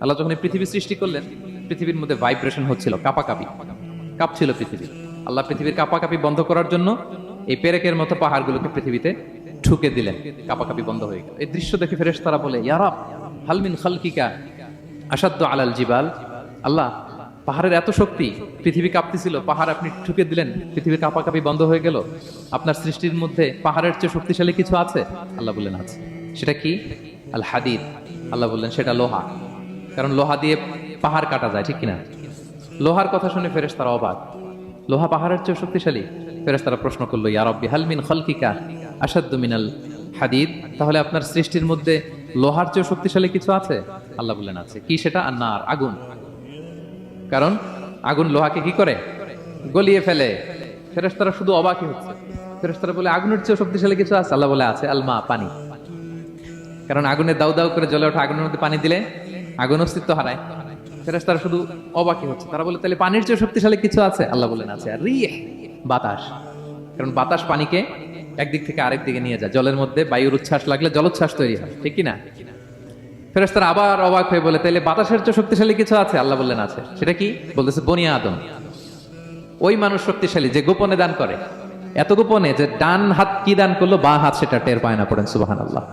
আল্লাহ যখন এই পৃথিবী সৃষ্টি করলেন, পৃথিবীর মধ্যে ভাইব্রেশন হচ্ছিল, কাপাকাপি। কাঁপছিল পৃথিবী। আল্লাহ পৃথিবীর কাপাকাপি বন্ধ করার জন্য এই পেরেকের মতো পাহাড়গুলোকে পৃথিবীতে ঠুকে দিলেন। কাপাকাপি বন্ধ হয়ে গেল। এই দৃশ্য দেখে ফেরেশ তারা বলে ইয়ারাব হালমিন খালকিকা আসাদ্দ আলাল জিবাল? আল্লাহ, পাহাড়ের এত শক্তি, পৃথিবী কাঁপতেছিল, পাহাড় আপনি ঠুকে দিলেন, পৃথিবীর কাঁপাকাপি বন্ধ হয়ে গেল। আপনার সৃষ্টির মধ্যে পাহাড়ের চেয়ে শক্তিশালী কিছু আছে? আল্লাহ বললেন, আছে। সেটা কি? আল হাদিদ আল্লাহ বললেন, সেটা লোহা। কারণ লোহা দিয়ে পাহাড় কাটা যায়, ঠিক কিনা? লোহার কথা শুনে ফেরেস তারা অবাক। লোহা পাহাড়ের চেয়ে শক্তিশালী। ফেরেস তারা প্রশ্ন করল ইয়ারব্বি হালমিন খলকিকা আসাদ্দু মিনাল হাদিদ? তাহলে আপনার সৃষ্টির মধ্যে লোহার চেয়ে শক্তিশালী কিছু আছে? আল্লাহ বললেন, আছে। কি সেটা? আর না আর আগুন। কারণ আগুন লোহাকে কি করে? গলিয়ে ফেলে। ফেরেশতারা শুধু অবাকই হচ্ছে। ফেরেশতারা বলে, আগুনের চেয়ে শক্তিশালী কিছু আছে? আল্লাহ বলে, আছে। আলমা, পানি। কারণ আগুনে দাউ দাউ করে জ্বলে ওঠা আগুনের মধ্যে পানি দিলে আগুন অস্তিত্ব হারায়। ফেরেশতারা শুধু অবাকই হচ্ছে। তারা বলে, তাহলে পানির চেয়ে শক্তিশালী কিছু আছে? আল্লাহ বলেন, আছে। আর রিহ বাতাস। কারণ বাতাস পানিকে একদিক থেকে আরেক দিকে নিয়ে যায়। জলের মধ্যে বায়ুর উচ্ছ্বাস লাগলে জলোচ্ছ্বাস তৈরি হয়। ঠিক কি না ফেরেশতারা আবার অবাক হয়ে বলে, তাহলে বাতাসের চেয়ে শক্তিশালী কিছু আছে? আল্লাহ বললেন, আছে। সেটা কি? বলতেছে বনিয়া আদম। ওই মানুষ শক্তিশালী যে গোপনে দান করে। এত গোপনে যে ডান হাত কি দান করল, বা হাত সেটা টের পায় না পড়েন সুবাহান আল্লাহ